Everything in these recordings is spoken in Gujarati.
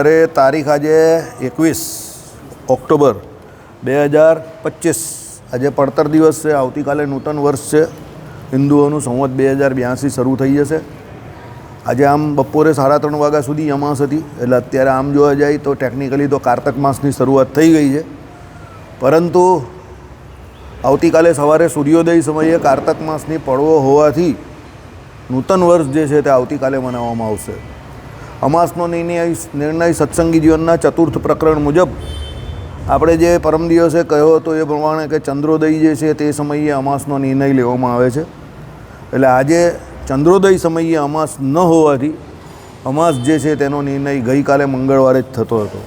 અરે તારીખ આજે એકવીસ ઓક્ટોબર બે હજાર પચીસ. આજે પડતર દિવસ છે, આવતીકાલે નૂતન વર્ષ છે. હિન્દુઓનું સંવત બે હજાર બ્યાસી શરૂ થઈ જશે. આજે આમ બપોરે સાડા ત્રણ વાગ્યા સુધી અમાસ હતી, એટલે અત્યારે આમ જોવા જાય તો ટેકનિકલી તો કારતક માસની શરૂઆત થઈ ગઈ છે. પરંતુ આવતીકાલે સવારે સૂર્યોદય સમયે કારતક માસની પડવો હોવાથી નૂતન વર્ષ જે છે તે આવતીકાલે મનાવવામાં આવશે. અમાસનો નિર્ણય નિર્ણય સત્સંગી જીવનના ચતુર્થ પ્રકરણ મુજબ આપણે જે પરમ દિવસે કહ્યો હતો એ પ્રમાણે કે ચંદ્રોદય જે છે તે સમયે અમાસનો નિર્ણય લેવામાં આવે છે. એટલે આજે ચંદ્રોદય સમયે અમાસ ન હોવાથી અમાસ જે છે તેનો નિર્ણય ગઈકાલે મંગળવારે જ થતો હતો.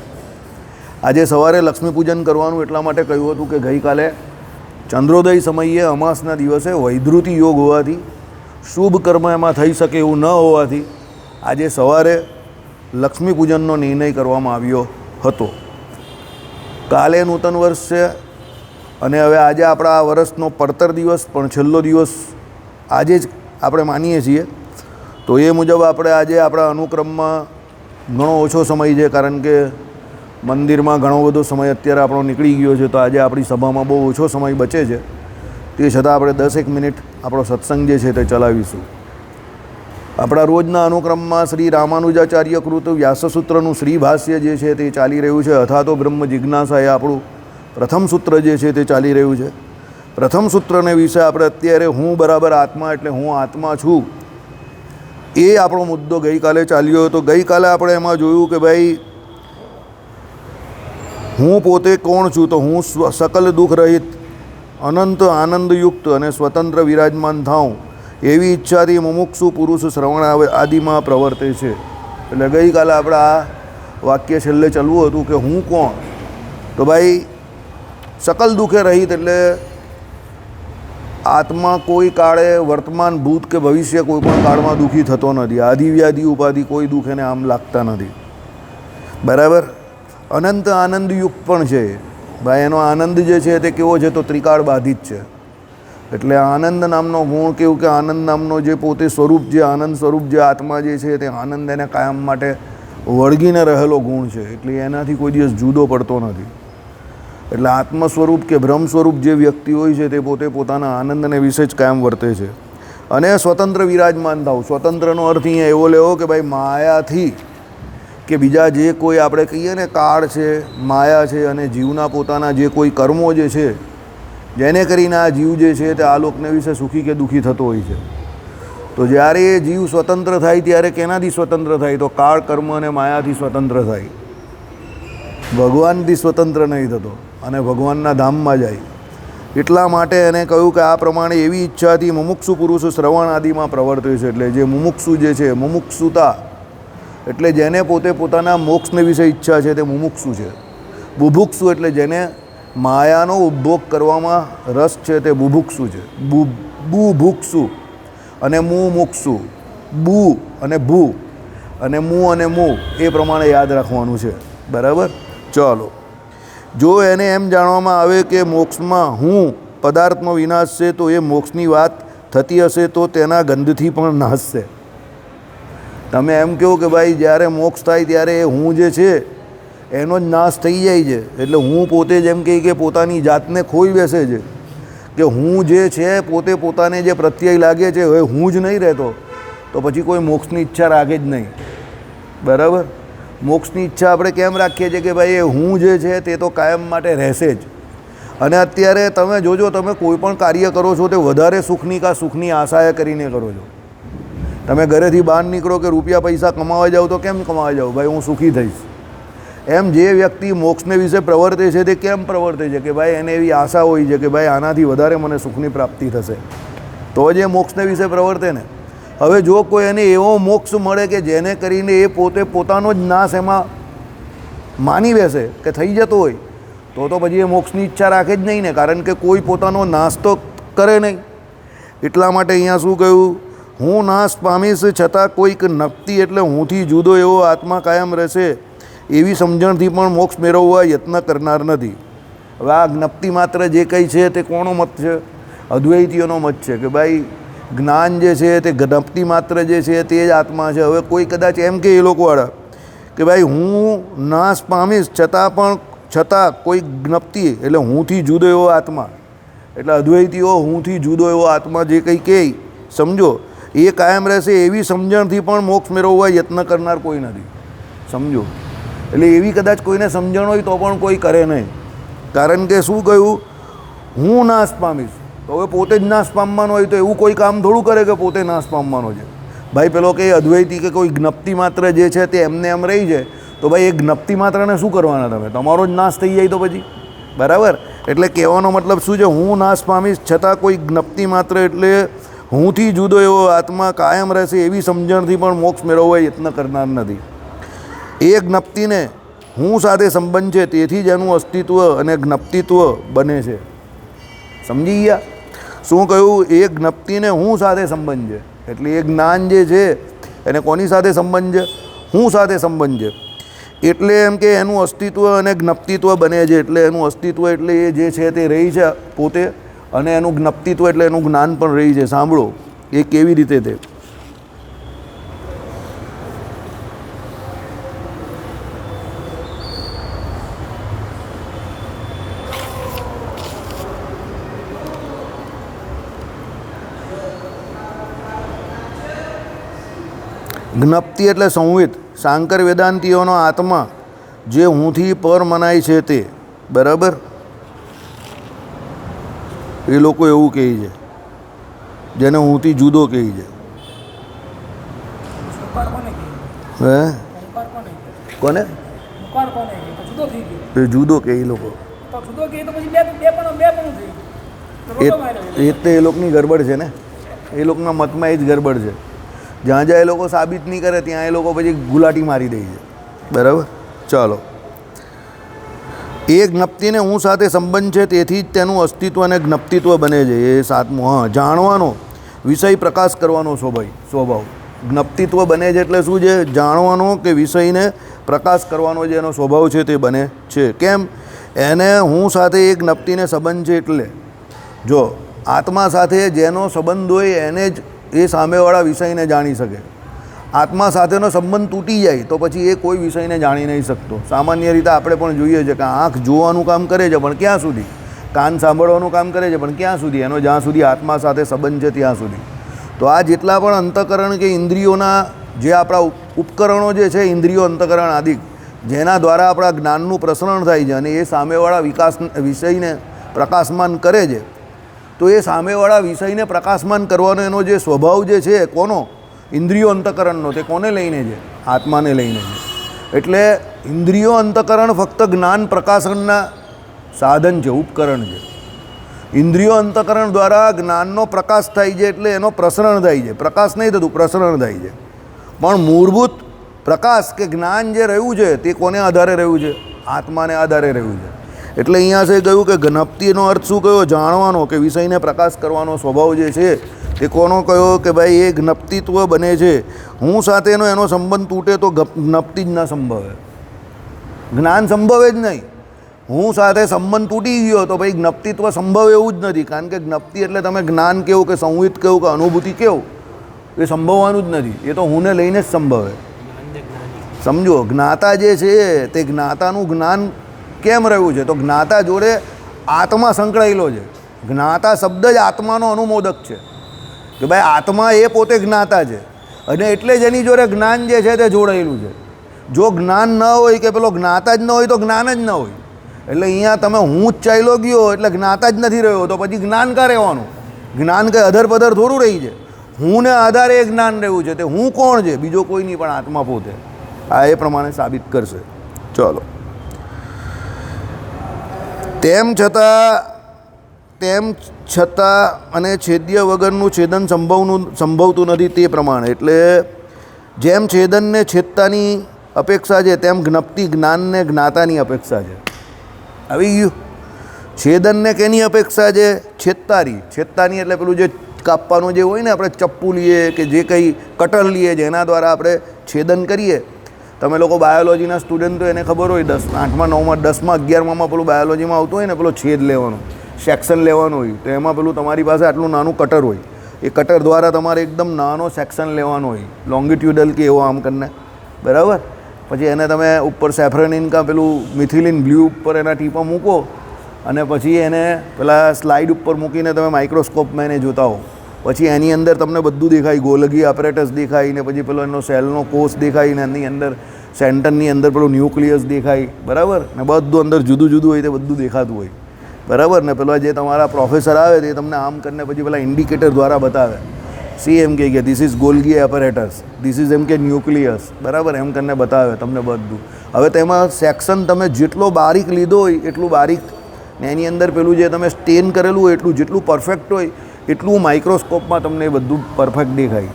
આજે સવારે લક્ષ્મી પૂજન કરવાનું એટલા માટે કહ્યું હતું કે ગઈકાલે ચંદ્રોદય સમયે અમાસના દિવસે વૈધૃતિ યોગ હોવાથી શુભ કર્મ એમાં થઈ શકે એવું ન હોવાથી આજે સવારે લક્ષ્મી પૂજનનો નિર્ણય કરવામાં આવ્યો હતો. કાલે નૂતન વર્ષ છે અને હવે આજે આપણા આ વર્ષનો પડતર દિવસ પણ છેલ્લો દિવસ આજે જ આપણે માનીએ છીએ. તો એ મુજબ આપણે આજે આપણા અનુક્રમમાં ઘણો ઓછો સમય છે કારણ કે મંદિરમાં ઘણો બધો સમય અત્યારે આપણો નીકળી ગયો છે તો આજે આપણી સભામાં બહુ ઓછો સમય બચે છે. તે છતાં આપણે દસેક મિનિટ આપણો સત્સંગ જે છે તે ચલાવીશું. આપણા રોજના અનુક્રમમાં શ્રી રામાનુજાચાર્ય કૃત વ્યાસસૂત્રનું શ્રી ભાષ્ય જે છે તે ચાલી રહ્યું છે. અથા તો બ્રહ્મ જિજ્ઞાસા એ આપણું પ્રથમ સૂત્ર જે છે તે ચાલી રહ્યું છે. પ્રથમ સૂત્રને વિશે આપણે અત્યારે હું બરાબર આત્મા એટલે હું આત્મા છું. એ આપણો મુદ્દો ગઈકાલે ચાલ્યો હતો. ગઈકાલે આપણે એમાં જોયું કે ભાઈ, હું પોતે કોણ છું તો હું સ્વ, સકલ દુઃખ રહિત અનંત આનંદયુક્ત અને સ્વતંત્ર વિરાજમાન થાઉં. એવી ઈચ્છાથી મુમુક્ષુ પુરુષ શ્રવણ આદિમાં પ્રવર્તે છે. એટલે ગઈકાલે આપણે આ વાક્ય છેલ્લે ચલવું હતું કે હું કોણ? તો ભાઈ, સકલ દુઃખે રહિત એટલે આત્મા કોઈ કાળે વર્તમાન ભૂત કે ભવિષ્ય કોઈ પણ કાળમાં દુઃખી થતો નથી. આધિવ્યાધિ ઉપાધિ કોઈ દુઃખ એને આમ લાગતા નથી. બરાબર? અનંત આનંદયુક્ત પણ છે. ભાઈ, એનો આનંદ જે છે તે કેવો છે તો ત્રિકાળ બાધિત છે. એટલે આનંદ નામનો ગુણ કેવું કે આનંદ નામનો જે પોતે સ્વરૂપ જે આનંદ સ્વરૂપ જે આત્મા જે છે તે આનંદ એને કાયમ માટે વળગીને રહેલો ગુણ છે. એટલે એનાથી કોઈ દિવસ જુદો પડતો નથી. એટલે આત્મ સ્વરૂપ કે બ્રહ્મ સ્વરૂપ જે વ્યક્તિ હોય છે તે પોતે પોતાના આનંદને વિશે જ કાયમ વર્તે છે. અને સ્વતંત્ર વિરાજમાન થાવ સ્વતંત્રનો અર્થ અહીંયા એવો લેવો કે ભાઈ માયાથી કે બીજા જે કોઈ આપણે કહીએ ને કાળ છે, માયા છે અને જીવના પોતાના જે કોઈ કર્મો જે છે જેને કરીને આ જીવ જે છે તે આ લોકને વિશે સુખી કે દુઃખી થતો હોય છે. તો જ્યારે એ જીવ સ્વતંત્ર થાય ત્યારે કેનાથી સ્વતંત્ર થાય? તો કાળ કર્મ અને માયાથી સ્વતંત્ર થાય. ભગવાનથી સ્વતંત્ર નહીં થતો અને ભગવાનના ધામમાં જાય. એટલા માટે એને કહ્યું કે આ પ્રમાણે એવી ઈચ્છાથી મુમુક્ષુ પુરુષ શ્રવણ આદિમાં પ્રવર્તે છે. એટલે જે મુમુક્ષુ જે છે, મુમુક્ષુતા, એટલે જેને પોતે પોતાના મોક્ષને વિશે ઈચ્છા છે તે મુમુક્ષુ છે. બુભુક્ષુ એટલે જેને માયાનો ઉપભોગ કરવામાં રસ છે તે બુભુક્ષુ છે. બુ બુભુક્ષુ અને મુ મુક્ષુ બુ અને ભૂ અને મુ અને મુ એ પ્રમાણે યાદ રાખવાનું છે. બરાબર? ચાલો. જો એને એમ જાણવામાં આવે કે મોક્ષમાં હું પદાર્થનો વિનાશ છે, તો એ મોક્ષની વાત થતી હશે, તો તેના ગંધથી પણ નાશશે તમે એમ કહો કે ભાઈ, જ્યારે મોક્ષ થાય ત્યારે એ હું જે છે એનો જ નાશ થઈ જાય છે. એટલે હું પોતે જેમ કહી કે પોતાની જાતને ખોઈ બેસે છે. કે હું જે છે પોતે પોતાને જે પ્રત્યય લાગે છે, હવે હું જ નહીં રહેતો, તો પછી કોઈ મોક્ષની ઈચ્છા રાખે જ નહીં. બરાબર? મોક્ષની ઈચ્છા આપણે કેમ રાખીએ છીએ કે ભાઈ એ હું જે છે તે તો કાયમ માટે રહેશે જ. અને અત્યારે તમે જોજો, તમે કોઈ પણ કાર્ય કરો છો તે વધારે સુખની કા સુખની આશાએ કરીને કરો છો. તમે ઘરેથી બહાર નીકળો કે રૂપિયા પૈસા કમાવા જાઓ તો કેમ કમાવા જાઓ? ભાઈ હું સુખી થઈશ. એમ જે વ્યક્તિ મોક્ષને વિશે પ્રવર્તે છે તે કેમ પ્રવર્તે છે? કે ભાઈ એને એવી આશા હોય છે કે ભાઈ આનાથી વધારે મને સુખની પ્રાપ્તિ થશે. તો જ એ મોક્ષને વિશે પ્રવર્તે ને. હવે જો કોઈ એને એવો મોક્ષ મળે કે જેને કરીને એ પોતે પોતાનો જ નાશ એમાં માની બેસે કે થઈ જતો હોય, તો તો પછી એ મોક્ષની ઈચ્છા રાખે જ નહીં ને. કારણ કે કોઈ પોતાનો નાશ તો કરે નહીં. એટલા માટે અહીંયા શું કહ્યું? હું નાશ પામીશ છતાં કોઈક નક્તિ એટલે હુંથી જુદો એવો આત્મા કાયમ રહેશે. એવી સમજણથી પણ મોક્ષ મેળવવા યત્ન કરનાર નથી. હવે આ જ્ઞપ્તિ માત્ર જે કંઈ છે તે કોનો મત છે? અદ્વૈતીઓનો મત છે કે ભાઈ, જ્ઞાન જે છે તે જ્ઞપ્તિ માત્ર જે છે તે જ આત્મા છે. હવે કોઈ કદાચ એમ કે એ લોકોવાળા કે ભાઈ, હું નાશ પામીશ છતાં પણ છતાં કોઈ જ્ઞપ્તિ, એટલે હુંથી જુદો એવો આત્મા. એટલે અદ્વૈતીઓ હુંથી જુદો એવો આત્મા જે કંઈ કહે, સમજો, એ કાયમ રહેશે એવી સમજણથી પણ મોક્ષ મેળવવા યત્ન કરનાર કોઈ નથી. સમજો. એટલે એવી કદાચ કોઈને સમજણ હોય તો પણ કોઈ કરે નહીં. કારણ કે શું કહ્યું? હું નાશ પામીશ તો હવે પોતે જ નાશ પામવાનો હોય તો એવું કોઈ કામ થોડું કરે કે પોતે નાશ પામવાનો છે? ભાઈ, પેલો કે અદ્વૈતી કે કોઈ જ્ઞપ્તિ માત્ર જે છે તે એમને એમ રહી છે તો ભાઈ એ જ્ઞપ્તિ માત્રને શું કરવાના તમે? તમારો જ નાશ થઈ જાય તો પછી. બરાબર? એટલે કહેવાનો મતલબ શું છે? હું નાશ પામીશ છતાં કોઈ જ્ઞપ્તિ માત્ર એટલે હુંથી જુદો એવો આત્મા કાયમ રહેશે એવી સમજણથી પણ મોક્ષ મેળવવા યત્ન કરનાર નથી. એ જ્ઞપ્તિને હું સાથે સંબંધ છે તેથી જ એનું અસ્તિત્વ અને જ્ઞપ્તિત્વ બને છે. સમજી ગયા? શું કહ્યું? એ જ્ઞપ્તિને હું સાથે સંબંધ છે. એટલે એ જ્ઞાન જે છે, એને કોની સાથે સંબંધ છે? હું સાથે સંબંધ છે. એટલે એમ કે એનું અસ્તિત્વ અને જ્ઞપ્તિત્વ બને છે. એટલે એનું અસ્તિત્વ એટલે એ જે છે તે રહી છે પોતે, અને એનું જ્ઞપ્તિત્વ એટલે એનું જ્ઞાન પણ રહી છે. સાંભળો, એ કેવી રીતે તે? જ્ઞપ્તિ એટલે સંવિત શાંકર વેદાંતિઓનો આત્મા જે હુંથી પર મનાય છે તે. બરાબર? એ લોકો એવું કહે છે જેને હુંથી જુદો કહે છે. હે? કોને એ જુદો કહે એ લોકો. એ તો એ લોકોની ગરબડ છે ને? એ લોકોના મતમાં એ જ ગરબડ છે. જ્યાં જ્યાં એ લોકો સાબિત નહીં કરે, ત્યાં એ લોકો પછી ગુલાટી મારી દે છે. બરાબર? ચાલો. એ જ્ઞપ્તિને હું સાથે સંબંધ છે, તેથી જ તેનું અસ્તિત્વ અને જ્ઞપ્તિત્વ બને છે. એ સાતમું હા, જાણવાનો વિષય પ્રકાશ કરવાનો સ્વભાવ સ્વભાવ. જ્ઞપ્તિત્વ બને છે એટલે શું છે? જાણવાનો કે વિષયને પ્રકાશ કરવાનો જે એનો સ્વભાવ છે તે બને છે. કેમ? એને હું સાથે એ જ્ઞપ્તિને સંબંધ છે એટલે. જો, આત્મા સાથે જેનો સંબંધ હોય એને જ એ સામેવાળા વિષયને જાણી શકે. આત્મા સાથેનો સંબંધ તૂટી જાય તો પછી એ કોઈ વિષયને જાણી નહીં શકતો. સામાન્ય રીતે આપણે પણ જોઈએ છે કે આંખ જોવાનું કામ કરે છે પણ ક્યાં સુધી? કાન સાંભળવાનું કામ કરે છે પણ ક્યાં સુધી? એનો જ્યાં સુધી આત્મા સાથે સંબંધ છે ત્યાં સુધી. તો આ જેટલા પણ અંતકરણ કે ઇન્દ્રિયોના જે આપણા ઉપકરણો જે છે, ઇન્દ્રિયો અંતકરણ આદિ, જેના દ્વારા આપણા જ્ઞાનનું પ્રસરણ થાય છે અને એ સામેવાળા વિકાસ, વિષયને પ્રકાશમાન કરે છે તો એ સામેવાળા વિષયને પ્રકાશમાન કરવાનો એનો જે સ્વભાવ જે છે કોનો? ઇન્દ્રિયો અંતકરણનો. તે કોને લઈને છે? આત્માને લઈને છે. એટલે ઇન્દ્રિયો અંતકરણ ફક્ત જ્ઞાન પ્રકાશનના સાધન છે, ઉપકરણ છે. ઇન્દ્રિયો અંતકરણ દ્વારા જ્ઞાનનો પ્રકાશ થાય છે એટલે એનો પ્રસરણ થાય છે. પ્રકાશ નહીં થતું, પ્રસરણ થાય છે. પણ મૂળભૂત પ્રકાશ કે જ્ઞાન જે રહ્યું છે, તે કોને આધારે રહ્યું છે? આત્માને આધારે રહ્યું છે. એટલે અહીંયા છે કહ્યું કે જ્ઞપ્તિનો અર્થ શું કયો? જાણવાનો કે વિષયને પ્રકાશ કરવાનો સ્વભાવ જે છે તે કોનો કયો કે ભાઈ એ જ્ઞપ્તિત્વ બને છે? હું સાથેનો એનો સંબંધ તૂટે તો જ્ઞપ્તિ જ ના સંભવે. જ્ઞાન સંભવે જ નહીં. હું સાથે સંબંધ તૂટી ગયો તો ભાઈ જ્ઞપ્તિત્વ સંભવ એવું જ નથી. કારણ કે જ્ઞપ્તિ એટલે તમે જ્ઞાન કેવું કે સંવિત કેવું કે અનુભૂતિ કેવું? એ સંભવવાનું જ નથી. એ તો હુંને લઈને જ સંભવે. સમજો જ્ઞાતા જે છે તે જ્ઞાતાનું જ્ઞાન કેમ રહ્યું છે? તો જ્ઞાતા જોડે આત્મા સંકળાયેલો છે. જ્ઞાતા શબ્દ જ આત્માનો અનુમોદક છે. કે ભાઈ આત્મા એ પોતે જ્ઞાતા છે. અને એટલે જ એની જોડે જ્ઞાન જે છે તે જોડાયેલું છે. જો જ્ઞાન ન હોય કે પેલો જ્ઞાતા જ ન હોય તો જ્ઞાન જ ન હોય. એટલે અહીંયા તમે હું જ ચાલ્યો ગયો એટલે જ્ઞાતા જ નથી રહ્યો, તો પછી જ્ઞાન કાં રહેવાનું? જ્ઞાન કંઈ અધર પધર થોડું રહી છે. હું ને આધારે એ જ્ઞાન રહ્યું છે. તે હું કોણ છે? બીજો કોઈ નહીં, પણ આત્મા પોતે. આ એ પ્રમાણે સાબિત કરશે. ચલો. તેમ છતાં તેમ છતાં અને છેદ્ય વગરનું છેદન સંભવનું, સંભવતું નથી તે પ્રમાણે. એટલે જેમ છેદનને છેદતાની અપેક્ષા છે, તેમ જ્ઞપ્તિ જ્ઞાનને જ્ઞાતાની અપેક્ષા છે. આવી ગયું. છેદનને કેની અપેક્ષા છે? છેદતારી. છેદતાની એટલે પેલું જે કાપવાનું જે હોય ને, આપણે ચપ્પુ લઈએ કે જે કંઈ કટર લઈએ જેના દ્વારા આપણે છેદન કરીએ તમે લોકો બાયોલોજીના સ્ટુડન્ટ તો એને ખબર હોય દસ, આઠમાં, નવમાં, દસમાં, અગિયારમાં પેલું બાયોલોજીમાં આવતું હોય ને પેલો છેદ લેવાનો સેક્શન લેવાનું હોય, તો એમાં પેલું તમારી પાસે આટલું નાનું કટર હોય. એ કટર દ્વારા તમારે એકદમ નાનો સેક્શન લેવાનો હોય લોંગિટ્યુડલ કે એવો આમ કરીને. બરાબર? પછી એને તમે ઉપર સેફ્રનિન કાં પેલું મિથિલિન બ્લુ ઉપર એના ટીપા મૂકો, અને પછી એને પેલા સ્લાઇડ ઉપર મૂકીને તમે માઇક્રોસ્કોપમાં એને જોતા હો પછી એની અંદર તમને બધું દેખાય. ગોલગી ઓપરેટર્સ દેખાય ને પછી પેલો એનો સેલનો કોષ દેખાય ને એની અંદર સેન્ટરની અંદર પેલું ન્યુક્લિયસ દેખાય. બરાબર? ને બધું અંદર જુદું જુદું હોય તે બધું દેખાતું હોય. બરાબર? ને પેલા જે તમારા પ્રોફેસર આવે તે તમને આમ કરીને પછી પેલા ઇન્ડિકેટર દ્વારા બતાવે. સી એમ કે this is Golgi operators this is એમ કે ન્યુક્લિયસ બરાબર? એમ કરીને બતાવે તમને બધું. હવે તેમાં સેક્શન તમે જેટલો બારીક લીધો હોય એટલું બારીક. ને એની અંદર પેલું જે તમે સ્ટેન કરેલું હોય એટલું જેટલું પરફેક્ટ હોય એટલું માઇક્રોસ્કોપમાં તમને એ બધું પરફેક્ટ દેખાય.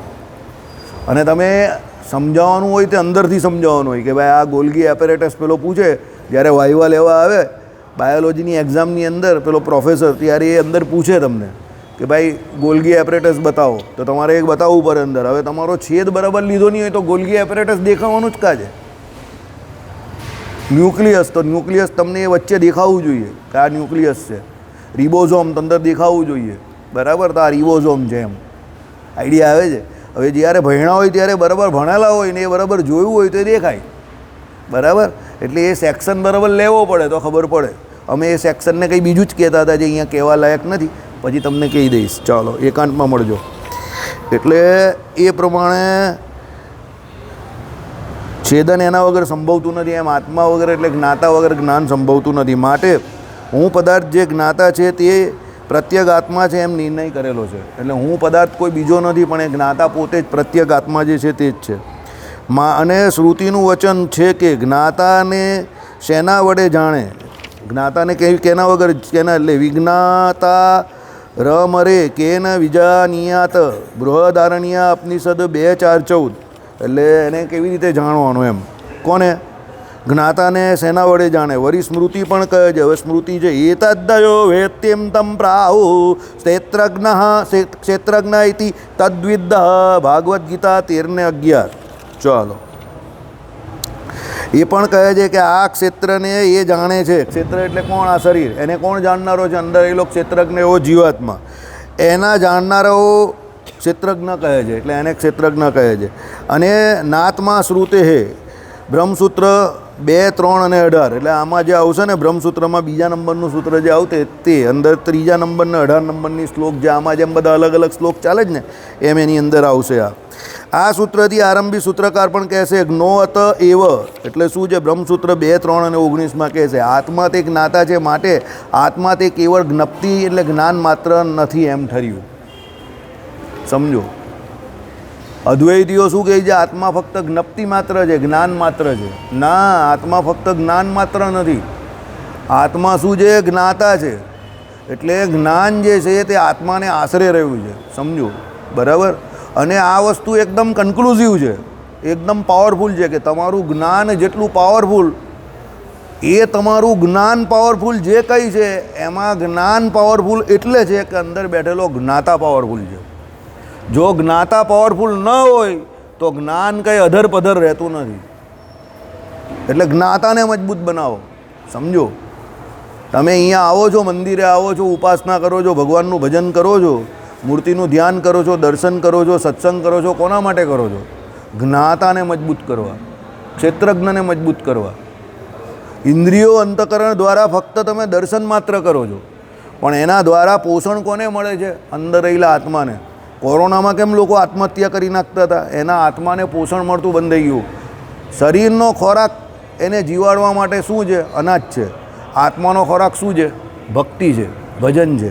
અને તમે સમજાવવાનું હોય તે અંદરથી સમજાવવાનું હોય કે ભાઈ આ ગોલગી એપેરેટસ પેલો પૂછે, જ્યારે વાયવા લેવા આવે બાયોલોજીની એક્ઝામની અંદર પેલો પ્રોફેસર ત્યારે એ અંદર પૂછે તમને કે ભાઈ ગોલગી એપરેટસ બતાવો. તો તમારે એક બતાવવું પડે અંદર. હવે તમારો છેદ બરાબર લીધો નહીં હોય તો ગોલગી એપરેટસ દેખાવાનું જ કાં છે ન્યુક્લિયસ તો ન્યુક્લિયસ તમને એ વચ્ચે દેખાવું જોઈએ કે આ ન્યુક્લિયસ છે. રિબોઝોમ અંદર દેખાવું જોઈએ. બરાબર, તો આ રિબોઝોમ છે એમ. આઈડિયા આવે છે? હવે જ્યારે ભણ્યા હોય ત્યારે બરાબર ભણેલા હોય ને એ બરાબર જોયું હોય તો દેખાય. બરાબર? એટલે એ સેક્શન બરાબર લેવો પડે તો ખબર પડે. અમે એ સેક્શનને કંઈ બીજું જ કહેતા હતા જે અહીંયા કહેવા લાયક નથી. પછી તમને કહી દઈશ. ચાલો, એકાંતમાં મળજો. એટલે એ પ્રમાણે છેદન એના વગર સંભવતું નથી, એમ આત્મા વગર એટલે જ્ઞાતા વગર જ્ઞાન સંભવતું નથી. માટે હું પદાર્થ જે જ્ઞાતા છે તે પ્રત્યેક આત્મા છે એમ નિર્ણય કરેલો છે. એટલે હું પદાર્થ કોઈ બીજો નથી, પણ એ જ્ઞાતા પોતે જ પ્રત્યેક આત્મા જે છે તે જ છે. મા અને શ્રુતિનું વચન છે કે જ્ઞાતાને શેના વડે જાણે? જ્ઞાતાને કે કેના વગર કેના? એટલે વિજ્ઞાતા રમરે કેન વિજાનિયાત. બૃહદારણ્ય અપનિષદ બે ચાર ચૌદ. એટલે એને કેવી રીતે જાણવાનું એમ? કોને? જ્ઞાતાને સેના વડે જાણે. વરી સ્મૃતિ પણ કહે છે, હવે સ્મૃતિ છે, એ તદ્દયો વેત્યમ તમ પ્રાહુ. ક્ષેત્રજ્ઞ ક્ષેત્રજ્ઞ ઇતિ તદ્વિદ્ધ. ભાગવદ્ ગીતા તેરને અગિયાર. ચાલો. એ પણ કહે છે કે આ ક્ષેત્રને એ જાણે છે. ક્ષેત્ર એટલે કોણ? આ શરીર. એને કોણ જાણનારો છે? અંદર એ લોકો ક્ષેત્રજ્ઞ, એવો જીવાત્મા. એના જાણનારાઓ ક્ષેત્રજ્ઞ કહે છે, એટલે એને ક્ષેત્રજ્ઞ કહે છે. અને નાતમાં શ્રુતે હે. બ્રહ્મસૂત્ર બે, ત્રણ અને અઢાર. એટલે આમાં જે આવશે ને બ્રહ્મસૂત્રમાં બીજા નંબરનું સૂત્ર જે આવતે તે અંદર ત્રીજા નંબરના અઢાર નંબરની શ્લોક જે આમાં જેમ બધા અલગ અલગ શ્લોક ચાલે જ ને, એમ એની અંદર આવશે આ. આ સૂત્રથી આરંભી સૂત્રકાર પણ કહેશે, જ્ઞો અત એવ. એટલે શું છે? બ્રહ્મસૂત્ર બે, ત્રણ અને ઓગણીસમાં કહે છે આત્મા તે જ્ઞાતા છે માટે આત્મા તે કેવળ જ્ઞપ્તિ એટલે જ્ઞાન માત્ર નથી એમ ઠર્યું. સમજો? અદ્વૈતીઓ શું કહે છે? આત્મા ફક્ત જ્ઞપ્તિ માત્ર છે, જ્ઞાન માત્ર છે. ના, આત્મા ફક્ત જ્ઞાન માત્ર નથી. આત્મા શું છે? જ્ઞાતા છે. એટલે જ્ઞાન જે છે તે આત્માને આશરે રહ્યું છે. સમજો? બરાબર? અને આ વસ્તુ એકદમ કન્ક્લુઝિવ છે. એકદમ પાવરફુલ છે કે તમારું જ્ઞાન જેટલું પાવરફુલ એ તમારું જ્ઞાન પાવરફુલ જે કંઈ છે, એમાં જ્ઞાન પાવરફુલ એટલે છે કે અંદર બેઠેલો જ્ઞાતા પાવરફુલ છે. જો જ્ઞાતા પાવરફુલ ન હોય, તો જ્ઞાન કંઈ અધર પધર રહેતું નથી. એટલે જ્ઞાતાને મજબૂત બનાવો. સમજો? તમે અહીંયા આવો છો, મંદિરે આવો છો, ઉપાસના કરો છો, ભગવાનનું ભજન કરો છો, મૂર્તિનું ધ્યાન કરો છો, દર્શન કરો છો, સત્સંગ કરો છો, કોના માટે કરો છો? જ્ઞાતાને મજબૂત કરવા. ક્ષેત્રજ્ઞને મજબૂત કરવા. ઇન્દ્રિયો અંતકરણ દ્વારા ફક્ત તમે દર્શન માત્ર કરો છો. પણ એના દ્વારા પોષણ કોને મળે છે? અંદર રહેલા આત્માને. કોરોનામાં કેમ લોકો આત્મહત્યા કરી નાખતા હતા? એના આત્માને પોષણ મળતું બંધ થઈ ગયું. શરીરનો ખોરાક એને જીવાડવા માટે શું છે? અનાજ છે. આત્માનો ખોરાક શું છે? ભક્તિ છે. ભજન છે.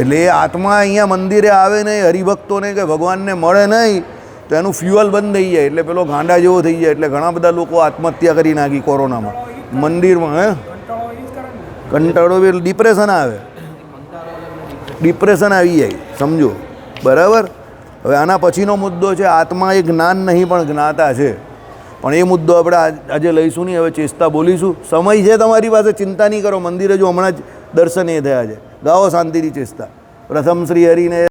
એટલે એ આત્મા અહીંયા મંદિરે આવે નહીં, હરિભક્તોને કે ભગવાનને મળે નહીં, તો એનું ફ્યુઅલ બંધ થઈ જાય. એટલે પેલો ગાંડા જેવો થઈ જાય. એટલે ઘણા બધા લોકો આત્મહત્યા કરી નાખી કોરોનામાં. મંદિરમાં, હે? કંટાળો ડિપ્રેશન આવે. ડિપ્રેશન આવી જાય, સમજો. બરાબર? હવે આના પછીનો મુદ્દો છે, આત્મા એ જ્ઞાન નહીં, પણ જ્ઞાતા છે. પણ એ મુદ્દો આપણે આજે લઈશું નહીં, હવે ચેસ્તા બોલીશું. સમય છે તમારી પાસે, ચિંતા નહીં કરો. મંદિરે જો હમણાં જ દર્શન એ થયા છે. ગાઓ શાંતિની ચેસ્તા પ્રથમ શ્રી હરિને